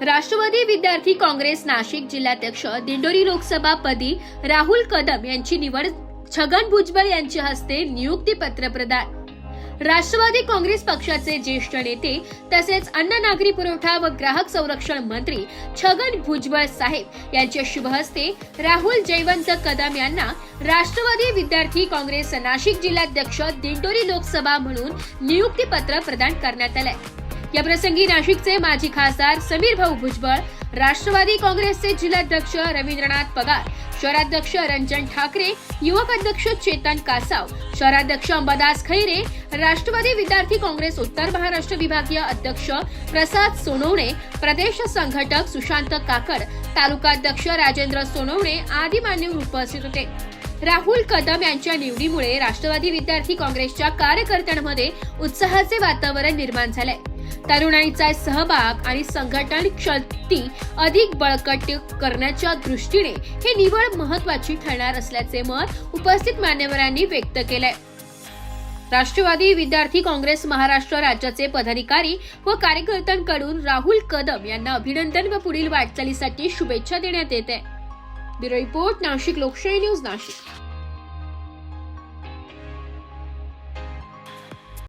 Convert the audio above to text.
राष्ट्रवादी विद्यार्थी काँग्रेस नाशिक जिल्हाध्यक्ष दिंडोरी लोकसभापदी राहुल कदम यांची निवड छगन भुजबळ यांच्या हस्ते नियुक्ती पत्र प्रदान. राष्ट्रवादी काँग्रेस पक्षाचे ज्येष्ठ नेते तसेच अन्न नागरी पुरवठा व ग्राहक संरक्षण मंत्री छगन भुजबळ साहेब यांच्या शुभ हस्ते राहुल जयवंत कदम यांना राष्ट्रवादी विद्यार्थी काँग्रेस नाशिक जिल्हाध्यक्ष दिंडोरी लोकसभा म्हणून नियुक्ती पत्र प्रदान करण्यात आलंय. या प्रसंगी नाशिकचे माजी खासदार समीर भाऊ भुजबळ राष्ट्रवादी काँग्रेसचे जिल्हाध्यक्ष रवींद्रनाथ पगार शहराध्यक्ष रंजन ठाकरे युवक अध्यक्ष चेतन कासाव शहराध्यक्ष अंबादास खैरे राष्ट्रवादी विद्यार्थी काँग्रेस उत्तर महाराष्ट्र विभागीय अध्यक्ष प्रसाद सोनवणे प्रदेश संघटक सुशांत काकड तालुकाध्यक्ष राजेंद्र सोनवणे आदी मान्यवर उपस्थित होते. राहुल कदम यांच्या निवडीमुळे राष्ट्रवादी विद्यार्थी काँग्रेसच्या कार्यकर्त्यांमध्ये उत्साहाचे वातावरण निर्माण झालंय. तरुणाईचा सहभाग आणि संघटन शक्ती अधिक बळकट करण्याच्या दृष्टीने हे निवड महत्वाची ठरणार असल्याचे मत उपस्थित मान्यवरांनी व्यक्त केलंय. राष्ट्रवादी विद्यार्थी काँग्रेस महाराष्ट्र राज्याचे पदाधिकारी व कार्यकर्त्यांकडून राहुल कदम यांना अभिनंदन व पुढील वाटचालीसाठी शुभेच्छा देण्यात येत आहे. ब्युरो रिपोर्ट नाशिक लोकशाही न्यूज नाशिक.